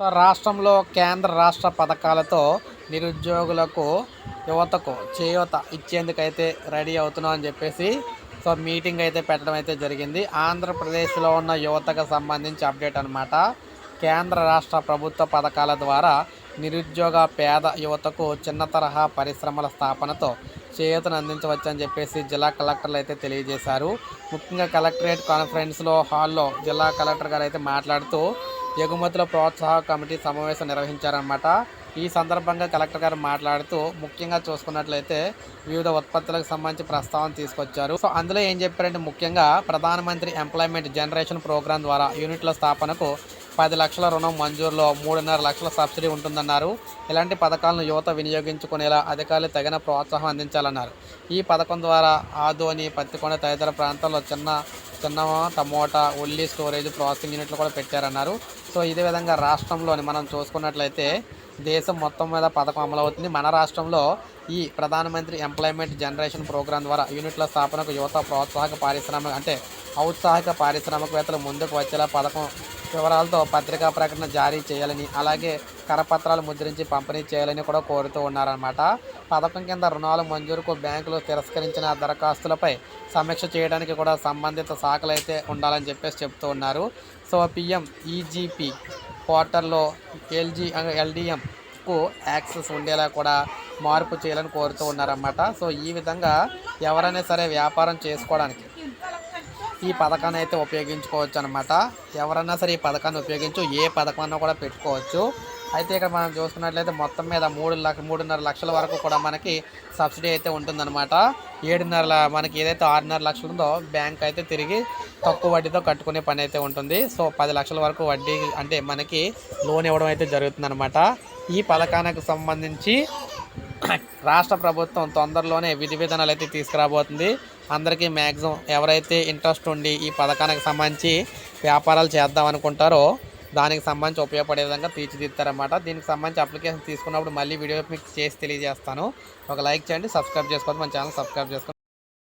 So రాష్ట్రంలో కేంద్ర రాష్ట్ర పథకాలతో నిరుద్యోగులకు యువతకు చేయూత ఇచ్చేందుకైతే రెడీ అవుతున్నాం అని చెప్పేసి సో మీటింగ్ అయితే పెట్టడం అయితే జరిగింది. ఆంధ్రప్రదేశ్లో ఉన్న యువతకు సంబంధించి అప్డేట్ అనమాట కేంద్ర రాష్ట్ర ప్రభుత్వ పథకాల ద్వారా నిరుద్యోగ పేద యువతకు చిన్న తరహా పరిశ్రమల స్థాపనతో చేయూతను అందించవచ్చని చెప్పేసి జిల్లా కలెక్టర్లు అయితే తెలియజేశారు. ముఖ్యంగా కలెక్టరేట్ కాన్ఫరెన్స్లో హాల్లో జిల్లా కలెక్టర్ గారు అయితే మాట్లాడుతూ ఎగుమతుల ప్రోత్సాహ కమిటీ సమావేశం నిర్వహించారన్నమాట. ఈ సందర్భంగా కలెక్టర్ గారు మాట్లాడుతూ ముఖ్యంగా చూసుకున్నట్లయితే వివిధ ఉత్పత్తులకు సంబంధించి ప్రస్తావన తీసుకొచ్చారు. సో అందులో ఏం చెప్పారంటే ముఖ్యంగా ప్రధానమంత్రి ఎంప్లాయ్మెంట్ జనరేషన్ ప్రోగ్రాం ద్వారా యూనిట్ల స్థాపనకు పది లక్షల రుణం మంజూరులో మూడున్నర లక్షల సబ్సిడీ ఉంటుందన్నారు. ఇలాంటి పథకాలను యువత వినియోగించుకునేలా అధికారులు తగిన ప్రోత్సాహం అందించాలన్నారు. ఈ పథకం ద్వారా ఆదోని పత్తికొండ తదితర ప్రాంతాల్లో చిన్న చిన్న టమోటా ఉల్లి స్టోరేజ్ ప్రాసెసింగ్ యూనిట్లు కూడా పెట్టారన్నారు. సో ఇదే విధంగా రాష్ట్రంలోని మనం చూసుకున్నట్లయితే దేశం మొత్తం మీద పథకం అమలవుతుంది. మన రాష్ట్రంలో ఈ ప్రధానమంత్రి ఎంప్లాయ్మెంట్ జనరేషన్ ప్రోగ్రాం ద్వారా యూనిట్ల స్థాపనకు యువత ప్రోత్సాహక పారిశ్రామిక అంటే ఔత్సాహిక పారిశ్రామికవేత్తలు ముందుకు వచ్చేలా పథకం వివరాలతో పత్రికా ప్రకటన జారీ చేయాలని అలాగే కరపత్రాలు ముద్రించి పంపిణీ చేయాలని కూడా కోరుతూ ఉన్నారన్నమాట. పథకం కింద రుణాల మంజూరుకు బ్యాంకులు తిరస్కరించిన దరఖాస్తులపై సమీక్ష చేయడానికి కూడా సంబంధిత శాఖలు అయితే ఉండాలని చెప్పేసి చెప్తూ ఉన్నారు. సో పిఎం ఈజీపీ పోర్టల్లో ఎల్జీ ఎల్డిఎంకు యాక్సెస్ ఉండేలా కూడా మార్పు చేయాలని కోరుతూ ఉన్నారన్నమాట. సో ఈ విధంగా ఎవరైనా సరే వ్యాపారం చేసుకోవడానికి ఈ పథకాన్ని అయితే ఉపయోగించుకోవచ్చు అనమాట ఎవరన్నా సరే ఈ పథకాన్ని ఉపయోగించు ఏ పథకం కూడా పెట్టుకోవచ్చు. అయితే ఇక్కడ మనం చూసుకున్నట్లయితే మొత్తం మీద మూడు లక్ష మూడున్నర లక్షల వరకు కూడా మనకి సబ్సిడీ అయితే ఉంటుందన్నమాట. ఏడున్నర మనకి ఏదైతే ఆరున్నర లక్షలు ఉందో బ్యాంక్ అయితే తిరిగి తక్కువ వడ్డీతో కట్టుకునే పని అయితే ఉంటుంది. సో పది లక్షల వరకు వడ్డీ అంటే మనకి లోన్ ఇవ్వడం అయితే జరుగుతుందన్నమాట. ఈ పథకానికి సంబంధించి రాష్ట్ర ప్రభుత్వం తొందరలోనే విధి విధానాలు అయితే తీసుకురాబోతుంది. అందరికీ మ్యాక్సిమం ఎవరైతే ఇంట్రెస్ట్ ఉండి ఈ పథకానికి సంబంధించి వ్యాపారాలు చేద్దాం అనుకుంటారో దానికి సంబంధించి ఉపయోగపడే విధంగా తీర్చిదిద్దారన్నమాట దీనికి సంబంధించి అప్లికేషన్ తీసుకున్నప్పుడు మళ్ళీ వీడియో మీకు చేసి తెలియజేస్తాను. ఒక లైక్ చేయండి సబ్స్క్రైబ్ చేసుకోండి మన ఛానల్ సబ్స్క్రైబ్ చేసుకోండి.